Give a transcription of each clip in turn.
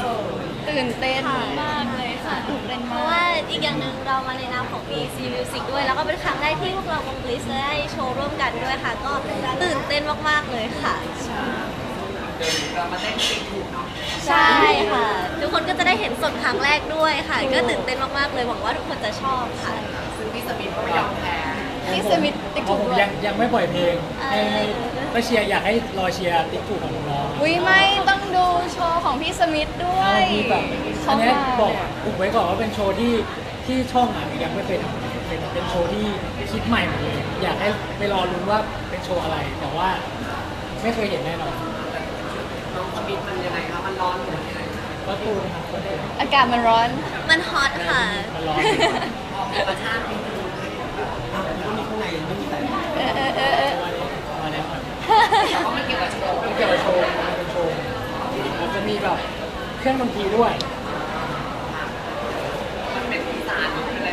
เอ่ย ตื่นเต้นค่ะมากเลยค่ะตื่นเต้นเพมาราะว่ากอีกอย่างหนึ่งเรามาในนามของ BC Music ด้วย แล้วก็เป็นครั้งแรกที่พวกเราวง Bliss จะได้โชว์ร่วมกันด้วยค่ะ ก็ตื่นเต้นมากๆเลยค่ะเดินเรามาเต้นติ๊กถูกเนาะใช่ค่ะ ทุกคนก็จะได้เห็นสดครั้งแรกด้วยค่ะ ก็ตื่นเต้นมากๆเลยหวังว่าทุกคนจะชอบค่ะ ซึ่งพี่สมิธก็ไม่ยอมแพ้ พี่สมิธติ๊กเพถูราะกผมด้วย ยังยังไม่ปล่อยเพลงเอให้อก็เชียร์อยากให้รอเชียร์ติ๊กถูกของน้องๆอุ้ยไม่ต้องดูโชว์ของพี่สมิธด้วยที่แบบเขาอันเนี้ยมาบอกอุบไว้ก่อนว่าเป็นโชว์ที่ที่ช่องอะยังไม่เคยทำเป็นเป็นโชว์ที่คิดใหม่หมดเลยอยากให้ไปรอลุ้นว่าเป็นโชว์อะไร แต่ว่าไม่เคยเห็นแน่นอนน้องสมิธมันยังไงคะมันร้อนหรือยังไงก็ตูนครับก็ตูนอากาศมันร้อน มันฮอตค่ะ มันร้อนพอธรรมชาตินิดนึง เออเออเออเออเพราะมันเกี่ยวกับโชว์มันเกี่ยวกับโชว์มันเป็นโชว์มันจะมีแบบเครื่องดนตรีด้วย มันเป็นอีสานหรือเป็นอะไร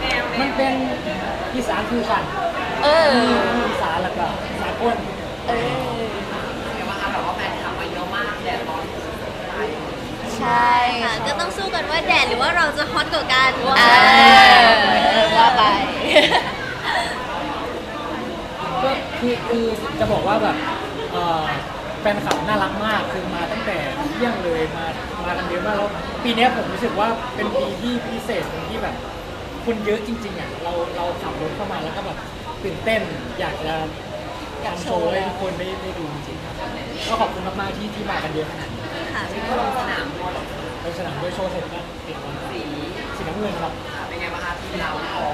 แนวแนมันวเป็นอีสานฟิวชั่นเอออีสานแล้วก็สากลเออเรียกว่าแบบว่าแฟนคลับมาเยอะมากแดดร้อนตายใช่ค่ะก็ต้องสู้กันว่าแดดหรือว่าเราจะฮอตกว่ากันอ่าว่าไป คือคือจะบอกว่าแบบเอ่อแฟนคลับน่ารักมากคือมาตั้งแต่เที่ยงเลยมามากันเยอะมากแล้วปีเนี้ยผมรู้สึกว่าเป็นปีที่พิเศษตรงที่แบบ คนเยอะจริงๆอะเราเราขับรถเข้ามาแล้วก็แบบตื่นเต้นอยากจะอยากโชว์ให้ทุกคนได้ได้ดูจริงๆครับก็ขอบคุณมากๆที่ที่มากันเยอะขนาดนี้ค่ะก็ลงสนามด้วยไปสนามด้วยโชว์เสร็จก็ปิดวันสีสีน้ำเงินครับเป็นไงบ้างคะทีมเราพอ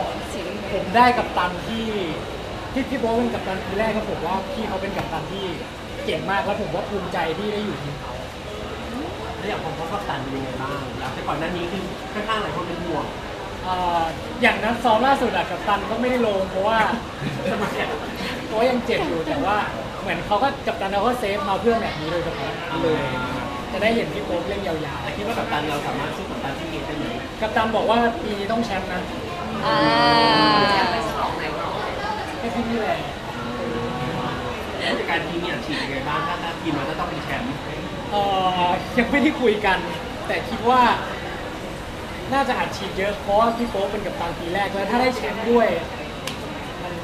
ผมได้กับตันที่ ที่พี่โบ๊ทเป็นกับตันทีแรกก็ผมว่าพี่เขาเป็นกับตันที่เก่งมากแล้วผมว่าภูมิใจที่ได้อยู่ทีมเขาแล้วอย่างของพ่อกัปตันเป็นยังไงบ้างแล้วแต่ก่อนหน้านี้คือค่อนข้างหลายคนเป็นห่วงเอ่ออย่างนั้นซ้อมล่าสุดอะกับตันก็ไม่ได้ลงเพราะว่าเพราะว่ายังเจ็บอยู่แต่ว่าเหมือนเขาก็กับตันเขาก็เซฟมาเพื่อแบบนี้โดยเฉพาะเลย จะได้เห็นพี่โป๊ปเล่นยาวแต่คิดว่ากัปตันเราสามารถสู้กัปตันที่เกมได้ไหมๆกับตันบอกว่าปีนี้ต้องแชมป์นะ อ่า ให้พี่พี่แหละผู้จัดการทีมเนี่ยฉีดยังไงบ้างถ้าถ้าทีมเราจะต้องเป็นแชมป์เอ่อยังไม่ได้คุยกัน แต่คิดว่า น่าจะอัดฉีดเยอะเพราะว่าพี่โป๊ปเป็นกับตันปีแรกแล้วถ้าได้แชมป์ด้วยมัน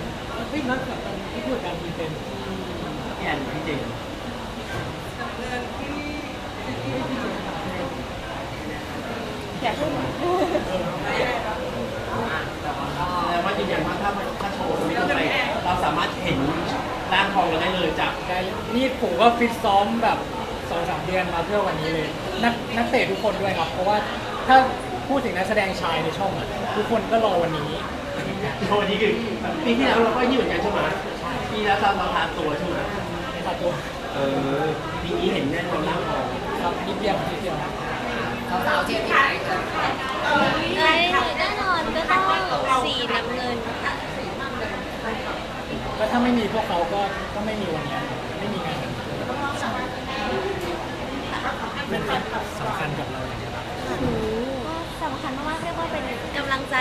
เฮ้ยนักกับตันที่พูดการทีมเป็นพี่แอนพี่เจมส์อยากพูด แต่ว่าก็ แสดงว่ายืนยันว่าถ้าถ้าโชว์ไม่ต้องไป เราสามารถเห็นร่างทองเราได้เลยจากได้นี่ผมก็ฟิตซ้อมแบบสองสามเดือนมาเพื่อวันนี้เลย นักนักเตะทุกคนด้วยครับ เพราะว่าถ้าพูดถึงนักแสดงชายในช่องอะทุกคนก็รอวันนี้โชว์นี้คือปีที่แล้วเราก็ยืนเหมือนกันใช่ไหมปีแล้วเราทานตัวใช่ไหมตัดตัวเออปีนี้เห็นแน่นอนร่างทองครับนิดเดียวนิดเดียวสาวๆเชียร์ทีมไหนคะได้แน่นอนก็ต้องสีน้ำเงินค่ะก็ ถ้าไม่มีพวกเขาก็ก็ไม่มีวันนี้ไม่มีงานเป็นสำคัญกับเราอย่างเงี้ยครับก็สำคัญมากๆเรียกว่าเป็นกำลังใจ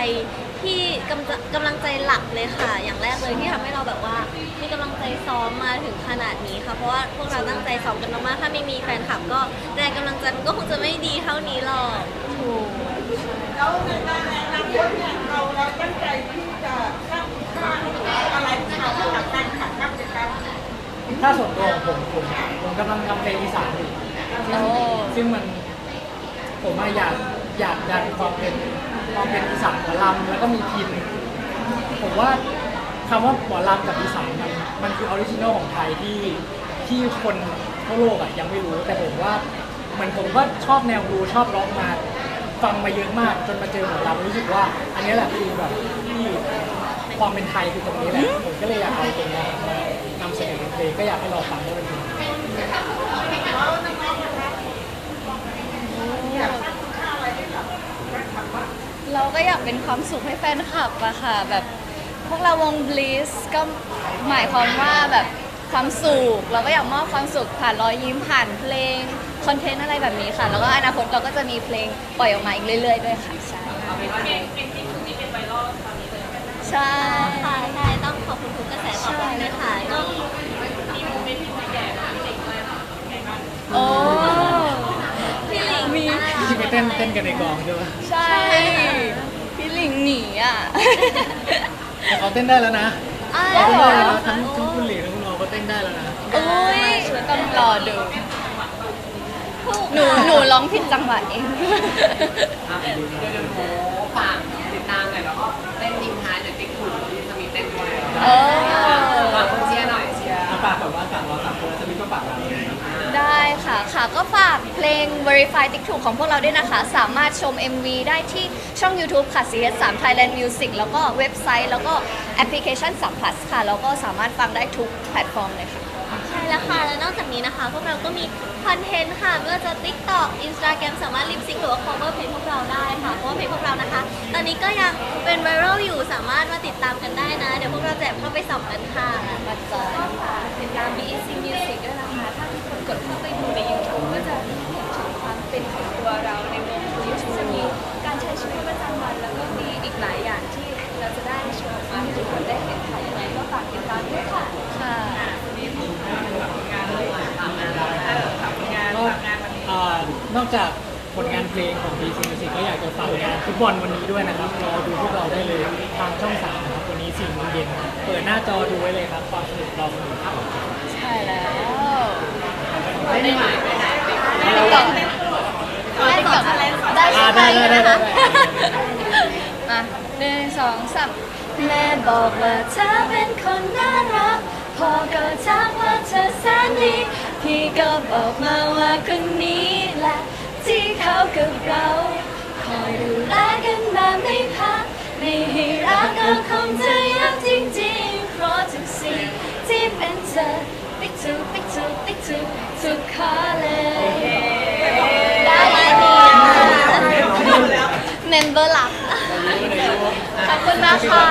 ที่กำกำลังใจหลักเลยค่ะ อย่างแรกเลยที่ทำให้เราแบบว่ามีกำลังใจซ้อมมาถึงขนาดนี้ค่ะเพราะว่าพวกเราตั้งใจซ้อมกันมากๆถ้าไม่มีแฟนคลับก็แรงกำลังใจมันก็คงจะไม่ดีเท่านี้หรอกถูกแล้วในอนาคตเนี่ยเราเราตั้งใจที่จะ อะไรของเราให้กับแฟนคลับมากเลยครับถ้าส่วนตัวของผมผมผมกำลังทำเพลงอีสานอยู่ซึ่งซึ่งมันผมอะอยากอยากดันความเป็นความเป็นอีสานหมอลำแล้วก็มีพินผมว่าคำว่าหมอลำกับอีสานมันมันคือออริจินอลของไทยที่ที่คนทั่วโลกอะยังไม่รู้แต่ผมว่าเหมือนผมก็ชอบแนวบลูชอบร้องมา ฟังมาเยอะมากจนมาเจอหมอลำรู้สึกว่า อันนี้แหละคือแบบที่ ความเป็นไทยคือตรงนี้แหละผมก็เลยอยากเอาตรงนี้มานำเสนอเพลงก็อยากให้เราฟังว่าเป็นเพลงเราก็อยากเป็นความสุขให้แฟนคลับอะค่ะแบบพวกเราวง Bliss ก็หมายความว่าแบบความสุขเราก็อยากมอบความสุขผ่านรอยยิ้มผ่านเพลงคอนเทนต์อะไรแบบนี้ค่ะ แล้วก็อนาคตเราก็จะมีเพลงปล่อยออกมาอีกเรื่อยๆด้วยค่ะใช่ ใช่ค่ะใช่ต้องขอบคุณทุกกระแสตอบรับเลยค่ะก็โอ้พี่หลิงต้นเต้นกันในกองใช่ปะใช่พี่หลิงหนีอะแต่เขาเต้นได้แล้วนะอ่าเขาเต้นได้แล้วเหรอนะทั้งทั้งคุณหลีทั้งคุณโอก็เต้นได้แล้วนะอุ้ยต้องรอดู หนูหนูร้องผิดจังหวะเอง อะเดี๋ยวเดี๋ยวหนูฝากติดตามหน่อยแล้วก็เต้นทิ้งท้ายเดี๋ยวติ๊กถูกที่จะมีเต้นด้วยเออ ฝากคนเชียร์หน่อยเชียร์เอาฝากก่อนว่าฝากเราสามคนแล้วจะมีก็ฝากเราได้ค่ะ ค่ะก็ฝากเพลง Verify TikTok ของพวกเราด้วยนะคะ สามารถชม MV ได้ที่ช่อง YouTube ค่ะ CS3 Thailand Music แล้วก็เว็บไซต์ แล้วก็แอปพลิเคชัน3 plus ค่ะ แล้วก็สามารถฟังได้ทุกแพลตฟอร์มเลยค่ะใช่ แล้วค่ะ แล้วนอกจากนี้นะคะ พวกเราก็มีคอนเทนต์ค่ะไม่ว่าจะ TikTok Instagram สามารถลิปซิงหรือว่า cover เพลงพวกเราได้ค่ะ เพราะว่าเพลงพวกเรานะคะ ตอนนี้ก็ยังเป็นไวรัลอยู่สามารถมาติดตามกันได้นะ เดี๋ยวพวกเราจะแอบเข้าไปส่องกันค่ะมาจอยก็ฝากติดตาม BEC Music ด้วยนะคะ ถ้าทุกคนกดเข้าไปดูใน YouTube ก็จะเห็นถึงความเป็นของตัวเราในวงคุยจะมีการใช้ชีวิตประจำวัน แล้วก็มีอีกหลายอย่างที่เราจะได้โชว์ออกมาให้ทุกคนได้เห็นค่ะยังไงก็ฝากติดตามด้วยค่ะ ค่ะ ก็เอ่อ นอกจากผลงานเพลงของ BC Music ก็อยากจะฝากงานฟุตบอลวันนี้ด้วยนะครับ รอดูพวกเราได้เลยทางช่อง 3 นะครับ วันนี้4โมงเย็นเปิดหน้าจอดูไว้เลยครับ ความสนุกรอคุณครับใช่แล้วไม่ได้หมายไปไหนไปได้ก่อได้ก่อได้ใช่อ่าไหมได้ได้ได้ได้มาหนึ่งสองสามแม่บอกว่าเธอเป็นคนน่ารักพ่อก็ทักว่าเธอแสนดีพี่ก็บอกมาว่าคนนี้ ที่เขากับเรา คอยดูแลกันแบบไม่พัก ไม่ให้รักก็คงจะยากจริงๆ เพราะทุกสิ่งที่เป็นเธอติ๊กถูกติ๊กถูกติ๊กถูกทุกข้อเลยได้ไหมเนี่ยเมมเบอร์หลักขอบคุณนะคะ